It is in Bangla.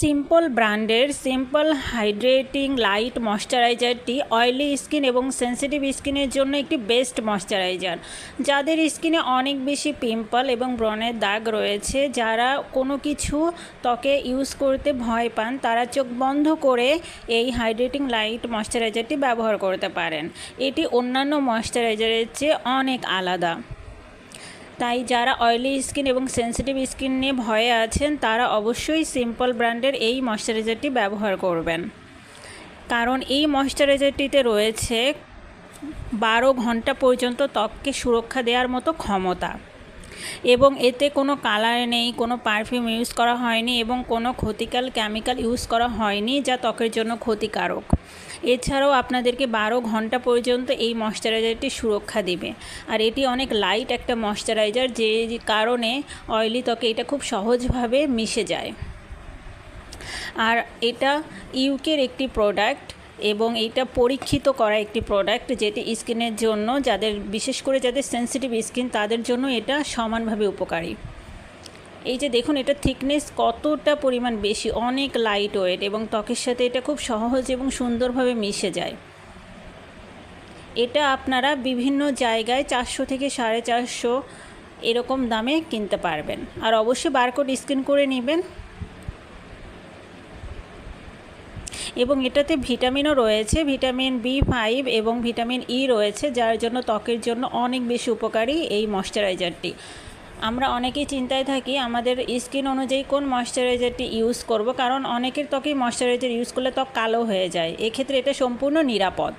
সিম্পল ব্র্যান্ডের সিম্পল হাইড্রেটিং লাইট ময়শ্চারাইজারটি অয়েলি স্কিন এবং সেনসিটিভ স্কিনের জন্য একটি বেস্ট ময়শ্চারাইজার। যাদের স্কিনে অনেক বেশি পিম্পল এবং ব্রণের দাগ রয়েছে, যারা কোনো কিছু ত্বকে ইউজ করতে ভয় পান, তারা চোখ বন্ধ করে এই হাইড্রেটিং লাইট ময়শ্চারাইজারটি ব্যবহার করতে পারেন। এটি অন্যান্য ময়শ্চারাইজারের চেয়ে অনেক আলাদা। তাই যারা অয়েলি স্কিন এবং সেন্সিটিভ স্কিন নিয়ে ভয়ে আছেন, তারা অবশ্যই সিম্পল ব্র্যান্ডের এই ময়শ্চারাইজারটি ব্যবহার করবেন। কারণ এই ময়শ্চারাইজারটিতে রয়েছে বারো ঘণ্টা পর্যন্ত ত্বককে সুরক্ষা দেওয়ার মতো ক্ষমতা। এবং এতে কোনো কালার নেই, কোনো পারফিউম ইউজ করা হয়নি এবং কোনো ক্ষতিকাল কেমিক্যাল ইউজ করা হয়নি যা ত্বকের জন্য ক্ষতিকারক। এছাড়াও আপনাদেরকে বারো ঘণ্টা পর্যন্ত এই ময়শ্চারাইজারটি সুরক্ষা দেবে। আর এটি অনেক লাইট একটা ময়শ্চারাইজার যে কারণে অয়েলি ত্বকে এটা খুব সহজভাবে মিশে যায়। আর এটা ইউকের একটি প্রোডাক্ট এবং এটা পরীক্ষিত করা একটি প্রোডাক্ট যেটি স্কিনের জন্য, যাদের, বিশেষ করে যাদের সেনসিটিভ স্কিন তাদের জন্য এটা সমানভাবে উপকারী। এই যে দেখুন, এটা থিকনেস কতটা পরিমাণ বেশি, অনেক লাইট ওয়েট এবং ত্বকের সাথে এটা খুব সহজ এবং সুন্দরভাবে মিশে যায়। এটা আপনারা বিভিন্ন জায়গায় চারশো থেকে সাড়ে চারশো এরকম দামে কিনতে পারবেন। আর অবশ্যই বারকোড স্ক্যান করে নেবেন। এবং এটাতে ভিটামিনও রয়েছে, ভিটামিন বি ফাইভ এবং ভিটামিন ই রয়েছে, যার জন্য ত্বকের জন্য অনেক বেশি উপকারী এই ময়শ্চারাইজারটি। আমরা অনেকেই চিন্তায় থাকি আমাদের স্কিন অনুযায়ী কোন ময়শ্চারাইজারটি ইউজ করব, কারণ অনেকের ত্বকেই ময়শ্চারাইজার ইউজ করলে ত্বক কালো হয়ে যায়। এক্ষেত্রে এটা সম্পূর্ণ নিরাপদ।